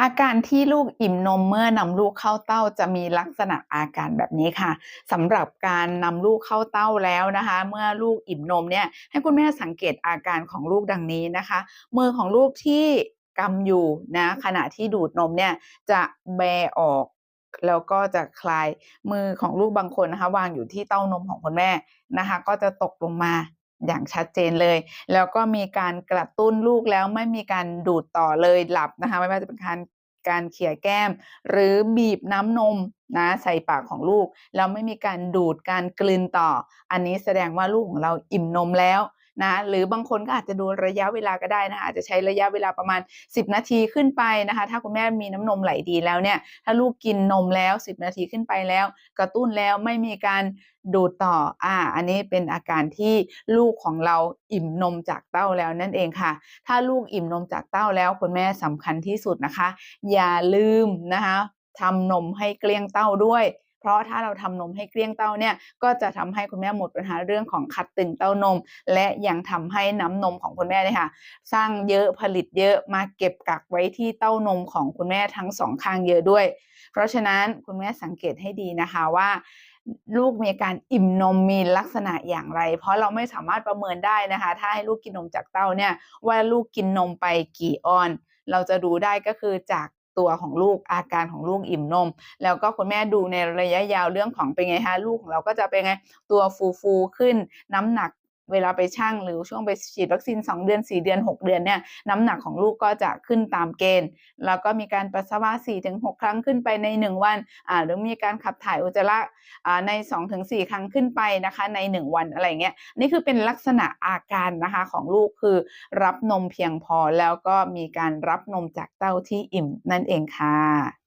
อาการที่ลูกอิ่มนมเมื่อนำลูกเข้าเต้าจะมีลักษณะอาการแบบนี้ค่ะสำหรับการนำลูกเข้าเต้าแล้วนะคะ เมื่อลูกอิ่มนมเนี่ยให้คุณแม่สังเกตอาการของลูกดังนี้นะคะ มือของลูกที่กำอยู่นะขณะที่ดูดนมเนี่ยจะแบออกแล้วก็จะคลายมือของลูกบางคนนะคะ วางอยู่ที่เต้านมของคุณแม่นะคะ ก็จะตกลงมา อย่างชัดเจนเลย แล้วก็มีการกระตุ้นลูกแล้วไม่มีการดูดต่อเลยหลับนะคะ ไม่ว่าจะเป็นการการเขี่ยแก้ม หรือบีบน้ำนม นะใส่ปากของลูกแล้วไม่มีการดูดการกลืนต่อ อันนี้แสดงว่าลูกของเราอิ่มนมแล้วนะหรือบางคนก็อาจจะดูระยะเวลาก็ได้นะคะอาจจะใช้ระยะเวลาประมาณ 10 นาทีขึ้นไปนะคะ ถ้าคุณแม่มีน้ำนมไหลดีแล้วเนี่ย ถ้าลูกกินนมแล้ว 10 นาทีขึ้นไปแล้ว กระตุ้นแล้วไม่มีการดูดต่ออ่าอันนี้เป็นอาการที่ลูกของเราอิ่มนมจากเต้าแล้วนั่นเองค่ะ ถ้าลูกอิ่มนมจากเต้าแล้วคุณแม่สำคัญที่สุดนะคะ อย่าลืมนะคะ ทำนมให้เกลี้ยงเต้าด้วย เพราะถ้าเราทำนมให้เกลี้ยงเต้าเนี่ยก็จะทำให้คุณแม่หมดปัญหาเรื่องของขัดตึงเต้านม และยังทำให้น้ำนมของคุณแม่เนี่ยค่ะ สร้างเยอะผลิตเยอะมาเก็บกักไว้ที่เต้านมของคุณแม่ทั้งสองข้างเยอะด้วย เพราะฉะนั้นคุณแม่สังเกตให้ดีนะคะว่าลูกมีอาการอิ่มนมมีลักษณะอย่างไร เพราะเราไม่สามารถประเมินได้นะคะ ถ้าให้ลูกกินนมจากเต้าเนี่ยว่าลูกกินนมไปกี่ออน เราจะดูได้ก็คือจาก ตัวของลูกอาการของลูกอิ่มนม แล้วก็คุณแม่ดูในระยะยาวเรื่องของเป็นไงฮะลูกของเราก็จะเป็นไงตัวฟูฟูขึ้นน้ำหนัก เวลาไปชั่งหรือช่วงไปฉีดวัคซีน 2 เดือน 4 เดือน 6 เดือนเนี่ยน้ำหนักของลูกก็จะขึ้นตามเกณฑ์ แล้วก็มีการปัสสาวะ4-6ครั้งขึ้นไปใน 1 วันอ่าหรือมีการขับถ่ายอุจจาระอ่าใน2-4ครั้งขึ้นไปนะคะใน 1 วันอะไรเงี้ยนี่คือเป็นลักษณะอาการนะคะของลูกคือรับนมเพียงพอแล้วก็มีการรับนมจากเต้าที่อิ่มนั่นเองค่ะ